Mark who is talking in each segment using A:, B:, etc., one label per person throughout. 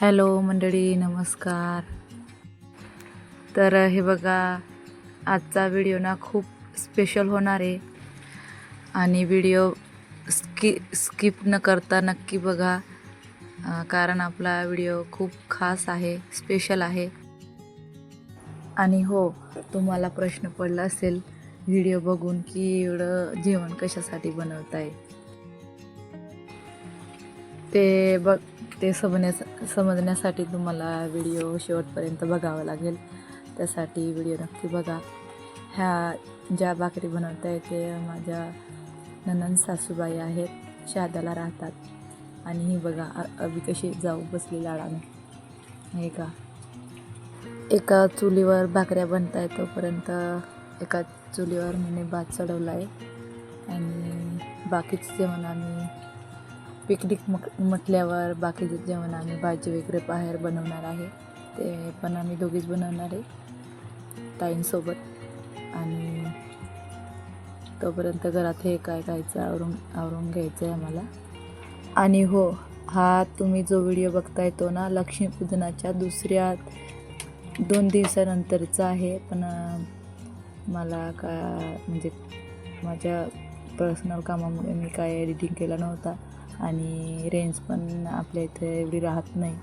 A: Hello मंडळी नमस्कार. तर हे बघा आजचा व्हिडिओ ना खूप स्पेशल होणार आहे. आणि व्हिडिओ स्कि स्किप न करता नक्की बघा कारण आपला व्हिडिओ खूप खास आहे स्पेशल आहे. आणि हो तुम्हाला प्रश्न पडला असेल व्हिडिओ बघून की एवढं जेवण कशासाठी बनवत आहे ते बघ ते समजण्यास समजण्यासाठी तुम्हाला व्हिडिओ शेवटपर्यंत बघावा लागेल. त्यासाठी व्हिडिओ नक्की बघा. ह्या ज्या भाकरी बनवत आहे ते माझ्या ननंद सासूबाई आहेत. शहाद्याला राहतात. आणि ही बघा अ- अभि कशी जाऊ बसली लाडाने. हे का? एका चुलीवर भाकऱ्या बनत आहे तोपर्यंत एका चुलीवर मी भात चढवला आहे आणि बाकीचं जेवण आम्ही पिकनिक मक म्हटल्यावर बाकीचं जेवण आम्ही भाजी वगैरे बाहेर बनवणार आहे. ते पण आम्ही दोघीच बनवणार आहे ताईंसोबत. आणि तोपर्यंत घरात हे काय खायचं आवरून आवरून घ्यायचं आहे आम्हाला. आणि हो हा तुम्ही जो व्हिडिओ बघताय तो ना लक्ष्मीपूजनाच्या दुसऱ्या दोन दिवसानंतरचा आहे. पण मला का म्हणजे माझ्या पर्सनल कामामुळे मी काय एडिटिंग केला नव्हता. आणि रेंज पण आपल्या इथे एवढी राहत नाही.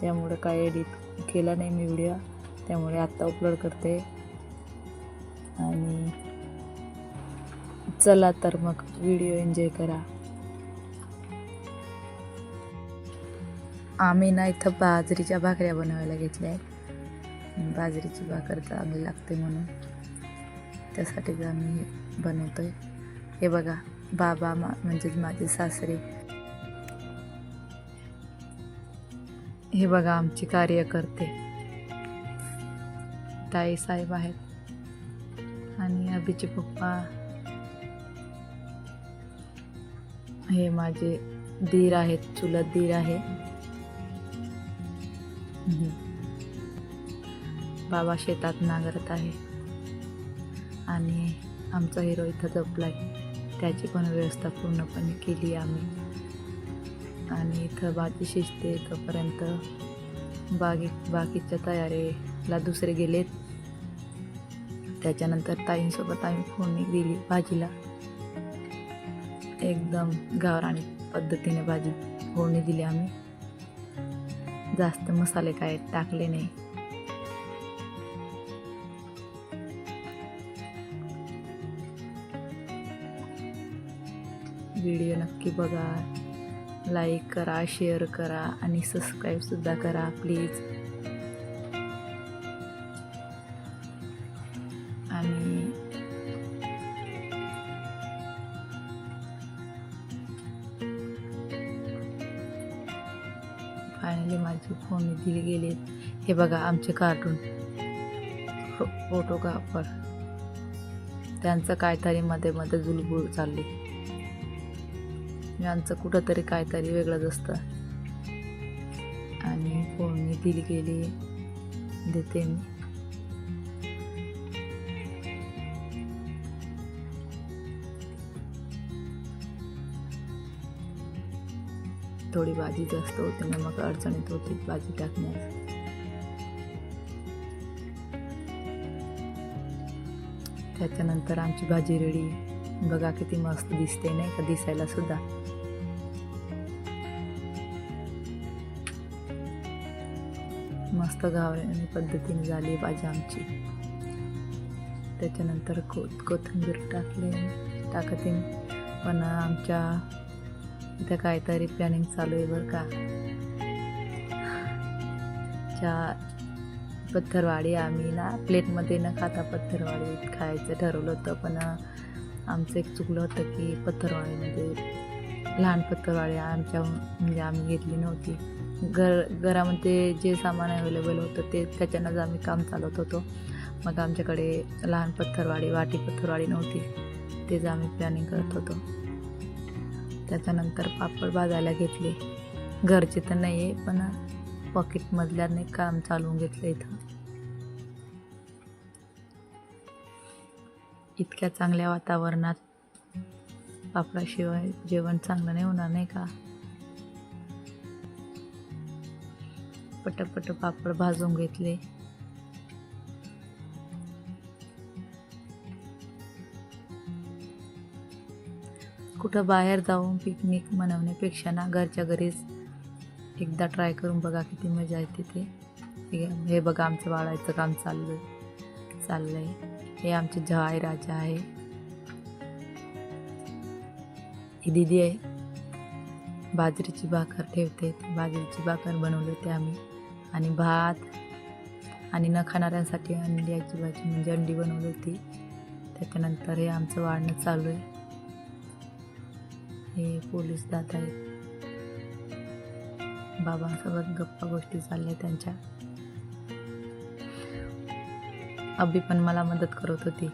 A: त्यामुळं काय एडिट केला नाही मी व्हिडिओ त्यामुळे आत्ता अपलोड करते. आणि चला तर मग व्हिडिओ एन्जॉय करा. आम्ही ना इथं बाजरीच्या भाकऱ्या बनवायला घेतल्या आहेत. बाजरीची भाकर चांगली लागते म्हणून. त्यासाठीच आम्ही बनवतो आहे हे बघा बाबा मा म्हणजेच माझे सासरे हे बघा आमची कार्यकर्ते ताई साहेब आहेत. आणि अभिचे पप्पा. हे माझे धीर आहेत चुलत दीर आहे. बाबा शेतात नांगरत आहे. आणि आमचा हिरो इथं जपलाय. त्याची पण व्यवस्था पूर्णपणे केली आम्ही. आणि इथं भाजी शिजते तोपर्यंत बागी बाकीच्या तयारीला दुसरे गेलेत. त्याच्यानंतर ताईंसोबत आम्ही फोडणी दिली भाजीला. एकदम गावराणी पद्धतीने भाजी फोडणी दिली आम्ही. जास्त मसाले काय टाकले नाही. व्हिडिओ नक्की बघा. लाईक करा शेअर करा आणि सबस्क्राईबसुद्धा करा प्लीज आणि फायनली माझे फोन दिले गेले हे बघा आमचे हो, कार्टून फोटोग्राफर त्यांचं काहीतरी मध्ये मध्ये जुलबुल चालली यांचं कुठंतरी काहीतरी वेगळंच असतं. आणि फोडणी दिली गेली देते मी. थोडी भाजी जास्त होते ना मग अडचणीत होती भाजी टाकण्यास. त्याच्यानंतर आमची भाजी रेडी. बघा किती मस्त दिसते नाही का दिसायला सुद्धा. मस्त गावरानी पद्धतीने झाली भाजी आमची. त्याच्यानंतर को कोथिंबीर टाकले. टाकते. पण आमच्या इथं काहीतरी प्लॅनिंग चालू आहे बरं का. च्या पत्थरवाडी आम्ही ना प्लेटमध्ये न खाता पत्थरवाडी खायचं ठरवलं होतं. पण आमचं एक चुकलं होतं की पत्थरवाडीमध्ये म्हणजे लहान पत्थरवाडी आमच्या म्हणजे आम्ही घेतली नव्हती. घर घरामध्ये जे सामान अवेलेबल होतं ते त्याच्यानंच आम्ही काम चालवत होतो. मग आमच्याकडे लहान पत्थरवाडी वाटी पत्थरवाडी नव्हती. तेच आम्ही प्लॅनिंग करत होतो. त्याच्यानंतर पापड भाजायला घेतले. घरचे तर नाही आहे पण पॉकेटमधल्याने काम चालवून घेतलं इथं. इतक्या चांगल्या वातावरणात पापडाशिवाय जेवण चांगलं नाही होणार नाही का? पटपट पापड भाजून घेतले. कुठं बाहेर जाऊन पिकनिक मनवण्यापेक्षा ना घरच्या घरीच एकदा ट्राय करून बघा किती मजा येते ते. हे- बघा आमचं वाळायचं काम चाललं चाललंय. हे आमचे जवाई राजा आहे. ही दिदी आहे. बाजरीची भाकर ठेवते. बाजरीची भाकर बनवली होती आम्ही. आणि भात आणि न खाणाऱ्यांसाठी अंड्याची भाजी म्हणजे अंडी बनवली होती. त्याच्यानंतर हे आमचं वाढणं चालू आहे. हे पोलीस जात आहेत. बाबांसोबत गप्पा गोष्टी चालल्या त्यांच्या. अभि पण मला मदत करत होती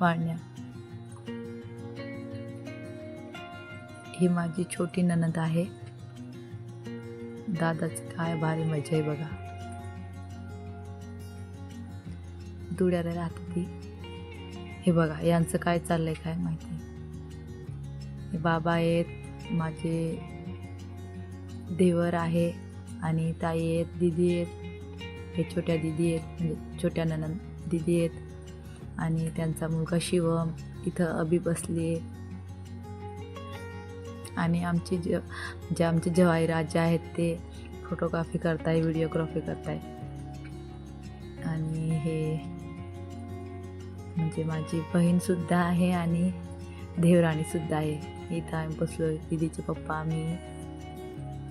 A: वाढण्यात ही माझी छोटी ननद आहे. दादाची काय भारी मजा आहे बघा. दुड्याला राहते ती हे बघा यांचं काय चाललंय काय माहिती. हे बाबा आहेत माझे देवर आहे आणि ताई आहेत दिदी आहेत. हे छोट्या दिदी आहेत म्हणजे छोट्या ननंद दिदी आहेत आणि त्यांचा मुलगा शिवम इथं अबी बसली. आहे आणि आमचे ज जे आमचे जवाई राजा आहेत ते फोटोग्राफी करताय व्हिडिओग्राफी करताय. आणि हे म्हणजे माझी बहीणसुद्धा आहे आणि देवराणीसुद्धा आहे. इथं आम्ही बसलो दिदीचे पप्पा मी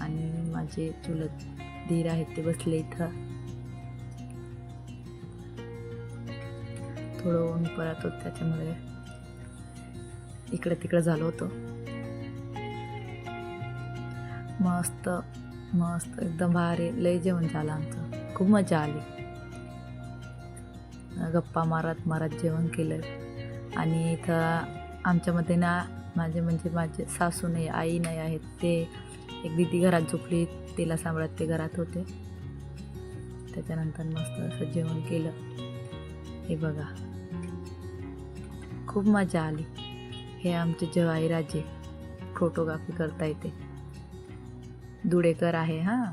A: आणि माझे चुलत धीर आहेत ते बसले इथं. थोडं ऊन पडत होत त्याच्यामुळे इकडे तिकडे झालो होतो. मस्त मस्त एकदम भारी लय जेवण झालं आमचं. खूप मजा आली. गप्पा मारत मारत जेवण केलं. आणि इथं आमच्यामध्ये ना माझे म्हणजे माझे सासू नाही आई नाही आहेत ते एक दिदी घरात झोपली तिला सांभाळत ते घरात होते. त्याच्यानंतर मस्त असं जेवण केलं. हे बघा. खूप मजा आली. हे आमचे जवाई राजे फोटोग्राफी करता येते. दुडेकर आहे हां.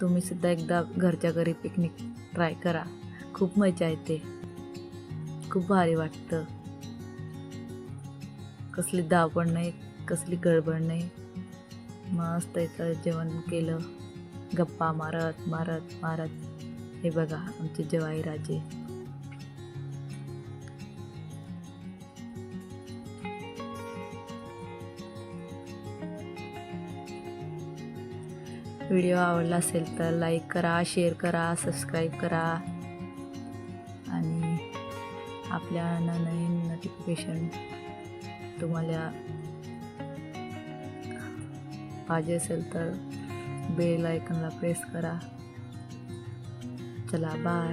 A: तुम्ही सुद्धा एकदा घरच्या घरी पिकनिक ट्राय करा. खूप मजा येते. खूप भारी वाटतं. कसली धावपळ नाही कसली गडबड नाही. मस्त इथं जेवण केलं. गप्पा मारत मारत मारत. हे बघा आमचे जवाई राजे. व्हिडिओ आवडला असेल तर लाईक करा शेअर करा सबस्क्राईब करा. आणि आपल्या नवीन नोटिफिकेशन तुम्हाला पाहिजे असेल तर बेल आयकनला प्रेस करा. चला बाय